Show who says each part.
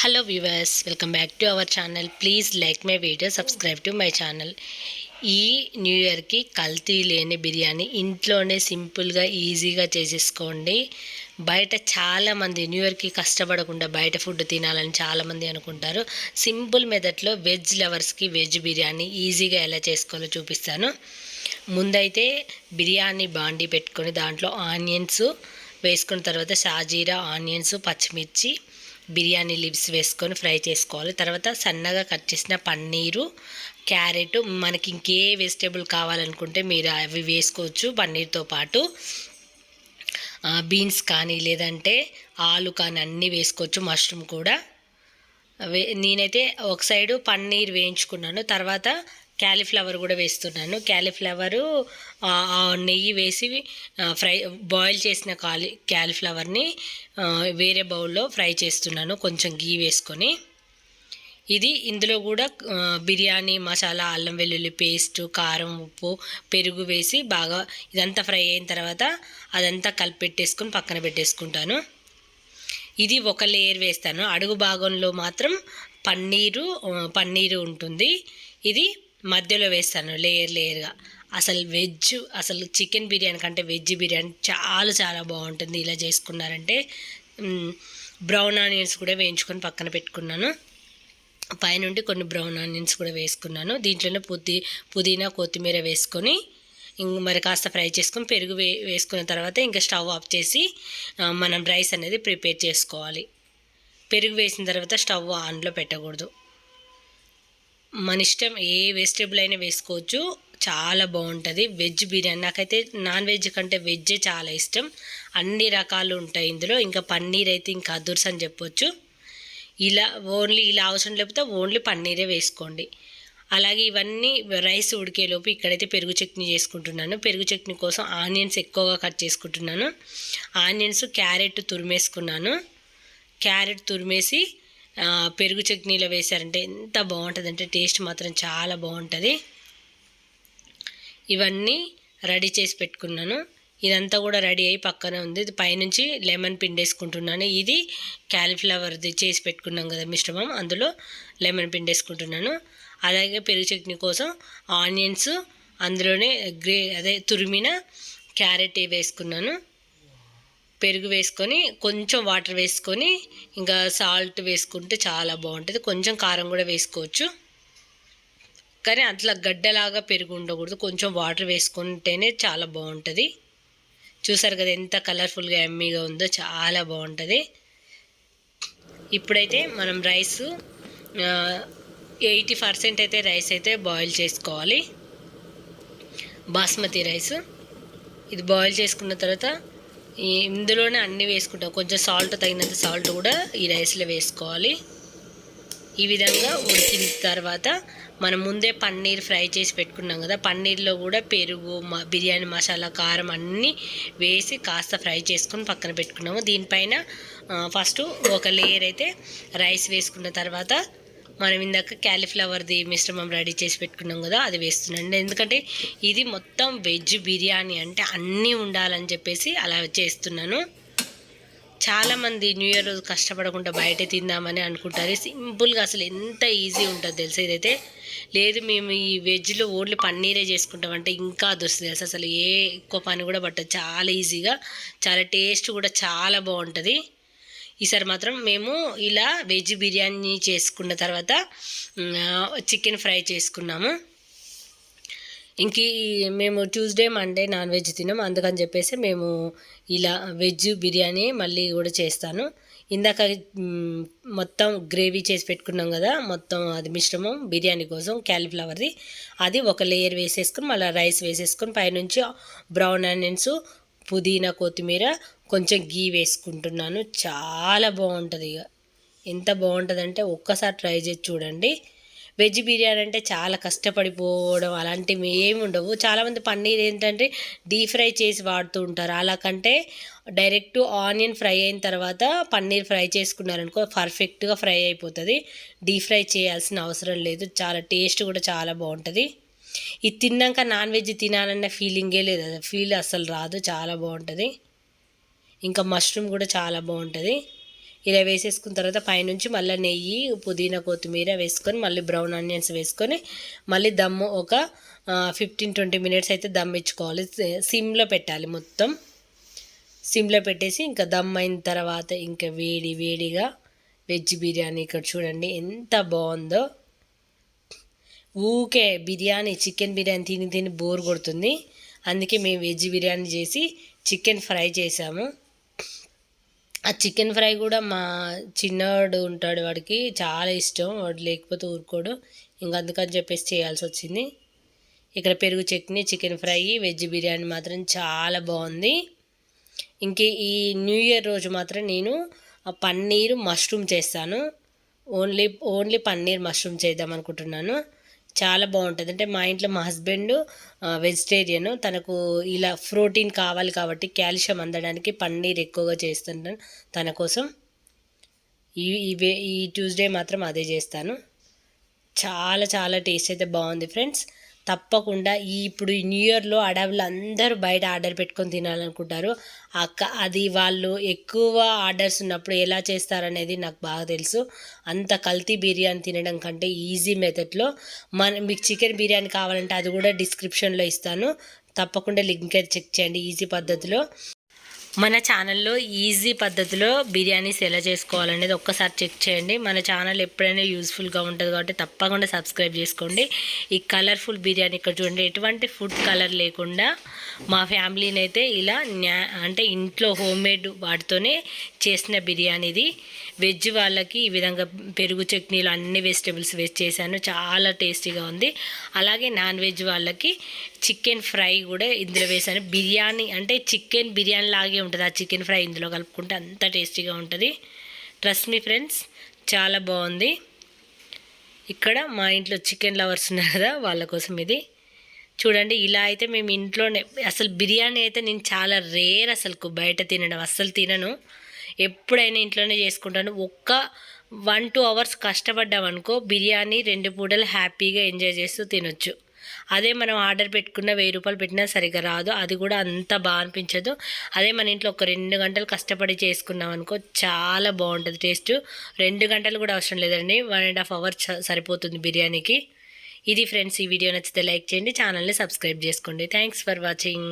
Speaker 1: Hello viewers welcome back to our channel please like my video subscribe to my channel ఈ new ఇయర్కి కల్తీ లేని బిర్యానీ ఇంట్లోనే సింపుల్గా ఈజీగా చేసేసుకోండి. బయట చాలామంది న్యూ ఇయర్కి కష్టపడకుండా బయట ఫుడ్ తినాలని చాలామంది అనుకుంటారు. సింపుల్ మెథడ్లో వెజ్ లవర్స్కి వెజ్ బిర్యానీ ఈజీగా ఎలా చేసుకోవాలో చూపిస్తాను. ముందైతే బిర్యానీ బాండి పెట్టుకొని దాంట్లో ఆనియన్స్ వేసుకున్న తర్వాత షాజీరా ఆనియన్స్ పచ్చిమిర్చి బిర్యానీ లివ్స్ వేసుకొని ఫ్రై చేసుకోవాలి. తర్వాత సన్నగా కట్ చేసిన పన్నీరు క్యారెట్ మనకి ఇంకే వెజిటేబుల్ కావాలనుకుంటే మీరు అవి వేసుకోవచ్చు పన్నీర్తో పాటు. బీన్స్ కానీ లేదంటే ఆలు కానీ అన్నీ వేసుకోవచ్చు మష్రూమ్ కూడా. వే నేనైతే ఒక సైడు పన్నీర్ వేయించుకున్నాను. తర్వాత క్యాలీఫ్లవర్ కూడా వేస్తున్నాను. క్యాలీఫ్లవరు నెయ్యి వేసి ఫ్రై బాయిల్ చేసిన కాలి క్యాలీఫ్లవర్ని వేరే బౌల్లో ఫ్రై చేస్తున్నాను. కొంచెం గీ వేసుకొని. ఇది ఇందులో కూడా బిర్యానీ మసాలా అల్లం వెల్లుల్లి పేస్ట్ కారం ఉప్పు పెరుగు వేసి బాగా ఇదంతా ఫ్రై అయిన తర్వాత అదంతా కలిపి పెట్టేసుకొని పక్కన పెట్టేసుకుంటాను. ఇది ఒక లేయర్ వేస్తాను. అడుగు భాగంలో మాత్రం పన్నీరు పన్నీరు ఉంటుంది. ఇది మధ్యలో వేస్తాను లేయర్ లేయర్గా అసలు వెజ్ అసలు చికెన్ బిర్యానీ కంటే వెజ్ బిర్యానీ చాలా చాలా బాగుంటుంది. ఇలా చేసుకున్నారంటే బ్రౌన్ ఆనియన్స్ కూడా వేయించుకొని పక్కన పెట్టుకున్నాను. పైనుండి కొన్ని బ్రౌన్ ఆనియన్స్ కూడా వేసుకున్నాను. దీంట్లోనే పుదీ పుదీనా కొత్తిమీర వేసుకొని ఇంక మరి కాస్త ఫ్రై చేసుకొని పెరుగు వే వేసుకున్న తర్వాత ఇంకా స్టవ్ ఆఫ్ చేసి మనం రైస్ అనేది ప్రిపేర్ చేసుకోవాలి. పెరుగు వేసిన తర్వాత స్టవ్ ఆన్లో పెట్టకూడదు. మన ఇష్టం ఏ వెజిటేబుల్ అయినా వేసుకోవచ్చు. చాలా బాగుంటుంది. వెజ్ బిర్యానీ. నాకైతే నాన్ వెజ్ కంటే వెజ్జే చాలా ఇష్టం. అన్ని రకాలు ఉంటాయి ఇందులో. ఇంకా పన్నీర్ అయితే ఇంకా అదుర్స్ అని చెప్పొచ్చు. ఇలా ఓన్లీ ఇలా అవసరం లేకపోతే ఓన్లీ పన్నీరే వేసుకోండి. అలాగే ఇవన్నీ రైస్ ఉడికేలోపు ఇక్కడైతే పెరుగు చట్నీ చేసుకుంటున్నాను. పెరుగు చట్నీ కోసం ఆనియన్స్ ఎక్కువగా కట్ చేసుకుంటున్నాను. ఆనియన్స్ క్యారెట్ తురిమేసుకున్నాను. క్యారెట్ తురిమేసి పెరుగు చట్నీలో వేశారంటే ఎంత బాగుంటుందంటే టేస్ట్ మాత్రం చాలా బాగుంటుంది. ఇవన్నీ రెడీ చేసి పెట్టుకున్నాను. ఇదంతా కూడా రెడీ అయ్యి పక్కనే ఉంది. ఇది పైనుంచి లెమన్ పిండేసుకుంటున్నాను. ఇది క్యాలీఫ్లవర్ది చేసి పెట్టుకున్నాం కదా మిశ్రమం అందులో లెమన్ పిండేసుకుంటున్నాను. అలాగే పెరుగు చట్నీ కోసం ఆనియన్స్ అందులోనే గ్రే అదే తురిమిన క్యారెట్ వేసుకున్నాను. పెరుగు వేసుకొని కొంచెం వాటర్ వేసుకొని ఇంకా సాల్ట్ వేసుకుంటే చాలా బాగుంటుంది. కొంచెం కారం కూడా వేసుకోవచ్చు. కానీ అట్లా గడ్డలాగా పెరుగు ఉండకూడదు. కొంచెం వాటర్ వేసుకుంటేనే చాలా బాగుంటుంది. చూసారు కదా ఎంత కలర్ఫుల్గా ఎమ్మీగా ఉందో చాలా బాగుంటుంది. ఇప్పుడైతే మనం రైస్ ఎయిటీ పర్సెంట్ అయితే రైస్ అయితే బాయిల్ చేసుకోవాలి. బాస్మతి రైస్. ఇది బాయిల్ చేసుకున్న తర్వాత ఇందులోనే అన్నీ వేసుకుంటాం. కొంచెం సాల్ట్ తగినంత సాల్ట్ కూడా ఈ రైస్లో వేసుకోవాలి. ఈ విధంగా ఉడికిన తర్వాత మనం ముందే పన్నీర్ ఫ్రై చేసి పెట్టుకున్నాం కదా పన్నీర్లో కూడా పెరుగు బిర్యానీ మసాలా కారం అన్నీ వేసి కాస్త ఫ్రై చేసుకుని పక్కన పెట్టుకున్నాము. దీనిపైన ఫస్ట్ ఒక లేయర్ అయితే రైస్ వేసుకున్న తర్వాత మనం ఇందాక క్యాలీఫ్లవర్ది మిశ్రమం రెడీ చేసి పెట్టుకున్నాం కదా అది వేస్తున్నాండి ఎందుకంటే ఇది మొత్తం వెజ్ బిర్యానీ అంటే అన్నీ ఉండాలని చెప్పేసి అలా చేస్తున్నాను. చాలామంది న్యూ ఇయర్ రోజు కష్టపడకుండా బయట తిందామని అనుకుంటారు. సింపుల్గా అసలు ఎంత ఈజీ ఉంటుంది తెలుసు ఇదైతే? లేదు మేము ఈ వెజ్లో ఓన్లీ పన్నీరే చేసుకుంటామంటే ఇంకా దొస్తుంది అసలు ఏ ఎక్కువ పని కూడా పట్టదు. చాలా ఈజీగా చాలా టేస్ట్ కూడా చాలా బాగుంటుంది. ఈసారి మాత్రం మేము ఇలా వెజ్ బిర్యానీ చేసుకున్న తర్వాత చికెన్ ఫ్రై చేసుకున్నాము. ఇంక మేము ట్యూస్డే మండే నాన్ వెజ్ తినాం. అందుకని చెప్పేసి మేము ఇలా వెజ్ బిర్యానీ మళ్ళీ కూడా చేస్తాను. ఇందాక మొత్తం గ్రేవీ చేసి పెట్టుకున్నాం కదా మొత్తం అది మిశ్రమం బిర్యానీ కోసం క్యాలీఫ్లవర్ది. అది ఒక లేయర్ వేసేసుకుని మళ్ళీ రైస్ వేసేసుకొని పైనుంచి బ్రౌన్ ఆనియన్స్ పుదీనా కొత్తిమీర కొంచెం గీ వేసుకుంటున్నాను. చాలా బాగుంటుంది ఇక ఎంత బాగుంటుందంటే ఒక్కసారి ట్రై చేసి చూడండి. వెజ్ బిర్యానీ అంటే చాలా కష్టపడిపోవడం అలాంటివి ఏమి ఉండవు. చాలామంది పన్నీర్ ఏంటంటే డీప్ ఫ్రై చేసి వాడుతూ ఉంటారు. అలా కంటే డైరెక్ట్ ఆనియన్ ఫ్రై అయిన తర్వాత పన్నీర్ ఫ్రై చేసుకున్నారనుకో పర్ఫెక్ట్గా ఫ్రై అయిపోతుంది. డీప్ ఫ్రై చేయాల్సిన అవసరం లేదు. చాలా టేస్ట్ కూడా చాలా బాగుంటుంది. ఇది తిన్నాక నాన్ వెజ్ తినాలన్న ఫీలింగే లేదు. ఫీల్ అస్సలు రాదు. చాలా బాగుంటుంది. ఇంకా మష్రూమ్ కూడా చాలా బాగుంటుంది. ఇలా వేసేసుకున్న తర్వాత పైనుంచి మళ్ళీ నెయ్యి పుదీనా కొత్తిమీర వేసుకొని మళ్ళీ బ్రౌన్ ఆనియన్స్ వేసుకొని మళ్ళీ దమ్ము ఒక ఫిఫ్టీన్ ట్వంటీ మినిట్స్ అయితే దమ్ ఇచ్చుకోవాలి. సిమ్లో పెట్టాలి మొత్తం. సిమ్లో పెట్టేసి ఇంకా దమ్ అయిన తర్వాత ఇంకా వేడి వేడిగా వెజ్ బిర్యానీ ఇక్కడ చూడండి ఎంత బాగుందో. ఊకే బిర్యానీ చికెన్ బిర్యానీ తిని తిని బోర్ కొడుతుంది. అందుకే మేము వెజ్ బిర్యానీ చేసి చికెన్ ఫ్రై చేసాము. ఆ చికెన్ ఫ్రై కూడా మా చిన్నవాడు ఉంటాడు వాడికి చాలా ఇష్టం. వాడు లేకపోతే ఊరుకోడు. ఇంక అందుకని చెప్పేసి చేయాల్సి వచ్చింది. ఇక్కడ పెరుగు chutney chicken fry veg biryani మాత్రం చాలా బాగుంది. ఇంకే ఈ న్యూ ఇయర్ రోజు మాత్రం నేను పన్నీరు మష్రూమ్ చేస్తాను. ఓన్లీ ఓన్లీ పన్నీర్ మష్రూమ్ చేద్దాం అనుకుంటున్నాను. చాలా బాగుంటుంది. అంటే మా ఇంట్లో మా హస్బెండ్ వెజిటేరియన్. తనకు ఇలా ప్రోటీన్ కావాలి కాబట్టి కాల్షియం అందడానికి పన్నీర్ ఎక్కువగా చేస్తుంటాను తన కోసం. ఈ ఇవే ఈ ట్యూస్డే మాత్రం అదే చేస్తాను. చాలా చాలా టేస్ట్ అయితే బాగుంది ఫ్రెండ్స్. తప్పకుండా ఈ ఇప్పుడు న్యూ ఇయర్లో అడవులు అందరూ బయట ఆర్డర్ పెట్టుకొని తినాలనుకుంటారు. అక్క అది వాళ్ళు ఎక్కువ ఆర్డర్స్ ఉన్నప్పుడు ఎలా చేస్తారనేది నాకు బాగా తెలుసు. అంత కల్తీ బిర్యానీ తినడం కంటే ఈజీ మెథడ్లో మన మీకు చికెన్ బిర్యానీ కావాలంటే అది కూడా డిస్క్రిప్షన్లో ఇస్తాను. తప్పకుండా లింక్ చెక్ చేయండి ఈజీ పద్ధతిలో. మన ఛానల్లో ఈజీ పద్ధతిలో బిర్యానీస్ ఎలా చేసుకోవాలనేది ఒక్కసారి చెక్ చేయండి. మన ఛానల్ ఎప్పుడైనా యూస్ఫుల్గా ఉంటుంది కాబట్టి తప్పకుండా సబ్స్క్రైబ్ చేసుకోండి. ఈ కలర్ఫుల్ బిర్యానీ ఇక్కడ చూడండి. ఎటువంటి ఫుడ్ కలర్ లేకుండా మా ఫ్యామిలీని అయితే ఇలా అంటే ఇంట్లో హోమ్ మేడ్ వాటితోనే చేసిన బిర్యానీది వెజ్ వాళ్ళకి ఈ విధంగా పెరుగు చట్నీలు అన్ని వెజిటేబుల్స్ వేస్ట్ చేశాను. చాలా టేస్టీగా ఉంది. అలాగే నాన్ వెజ్ వాళ్ళకి చికెన్ ఫ్రై కూడా ఇందులో వేసాను బిర్యానీ అంటే చికెన్ బిర్యానీ లాగే ఉంటుంది. ఆ చికెన్ ఫ్రై ఇందులో కలుపుకుంటే అంత టేస్టీగా ఉంటుంది. ట్రస్ట్ మీ ఫ్రెండ్స్ చాలా బాగుంది. ఇక్కడ మా ఇంట్లో చికెన్ లవర్స్ ఉన్నారు కదా వాళ్ళ కోసం ఇది. చూడండి ఇలా అయితే మేము ఇంట్లోనే అసలు బిర్యానీ అయితే నేను చాలా రేర్ అసలు బయట తినడం అస్సలు తినను. ఎప్పుడైనా ఇంట్లోనే చేసుకుంటాను. ఒక్క వన్ టూ అవర్స్ కష్టపడ్డామనుకో బిర్యానీ రెండు పూటలు హ్యాపీగా ఎంజాయ్ చేస్తూ తినొచ్చు. అదే మనం ఆర్డర్ పెట్టుకున్న వెయ్యి రూపాయలు పెట్టినా సరిగ్గా రాదు. అది కూడా అంత బాగా అనిపించదు. అదే మన ఇంట్లో ఒక రెండు గంటలు కష్టపడి చేసుకున్నాం అనుకో చాలా బాగుంటుంది. టేస్ట్ రెండు గంటలు కూడా అవసరం లేదండి. వన్ అండ్ హాఫ్ అవర్ సరిపోతుంది బిర్యానీకి. ఇది ఫ్రెండ్స్ ఈ వీడియో నచ్చితే లైక్ చేయండి ఛానల్ని సబ్స్క్రైబ్ చేసుకోండి. Thanks for watching.